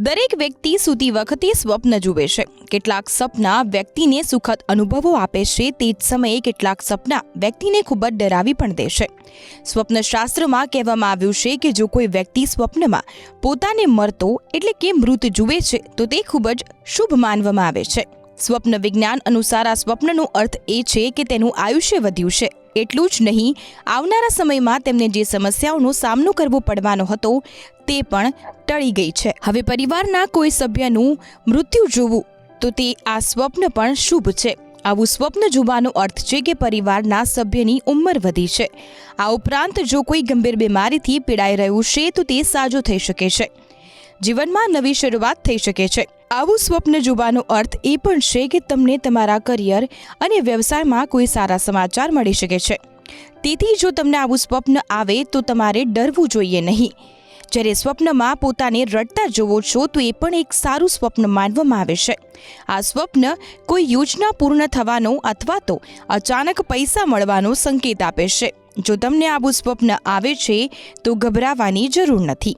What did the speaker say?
દરેક વ્યક્તિ સૂતી વખતે સ્વપ્ન જુએ છે. કેટલાક સપના વ્યક્તિને સુખદ અનુભવો આપે છે તે જ સમયે કેટલાક સપના વ્યક્તિને ખૂબ જ ડરાવી પણ દે છે. સ્વપ્નશાસ્ત્રમાં કહેવામાં આવ્યું છે કે જો કોઈ વ્યક્તિ સ્વપ્નમાં પોતાને મરતો એટલે કે મૃત જુએ છે, તો તે ખૂબ જ શુભ માનવામાં આવે છે. સ્વપ્ન વિજ્ઞાન અનુસાર આ સ્વપ્નનો અર્થ એ છે કે તેનું આયુષ્ય વધ્યું છે. એટલું જ નહીં, આવનારા સમયમાં તેમને જે સમસ્યાઓનો સામનો કરવો પડવાનો હતો તે પણ ટળી ગઈ છે. હવે પરિવારના કોઈ સભ્યનું મૃત્યુ જોવું, તો તે આ સ્વપ્ન પણ શુભ છે. આવું સ્વપ્ન જોવાનો અર્થ છે કે પરિવારના સભ્યની ઉંમર વધી છે. આ ઉપરાંત જો કોઈ ગંભીર બીમારીથી પીડાઈ રહ્યું છે, તો તે સાજો થઈ શકે છે. જીવનમાં નવી શરૂઆત થઈ શકે છે. આવું સ્વપ્ન જોવાનો અર્થ એ પણ છે કે તમને તમારા કરિયર અને વ્યવસાયમાં કોઈ સારા સમાચાર મળી શકે છે. તેથી જો તમને આવું સ્વપ્ન આવે તો તમારે ડરવું જોઈએ નહીં. જ્યારે સ્વપ્નમાં પોતાને રડતા જોવો છો તો એ પણ એક સારું સ્વપ્ન માનવામાં આવે છે. આ સ્વપ્ન કોઈ યોજના પૂર્ણ થવાનો અથવા તો અચાનક પૈસા મળવાનો સંકેત આપે છે. જો તમને આવું સ્વપ્ન આવે છે તો ગભરાવાની જરૂર નથી.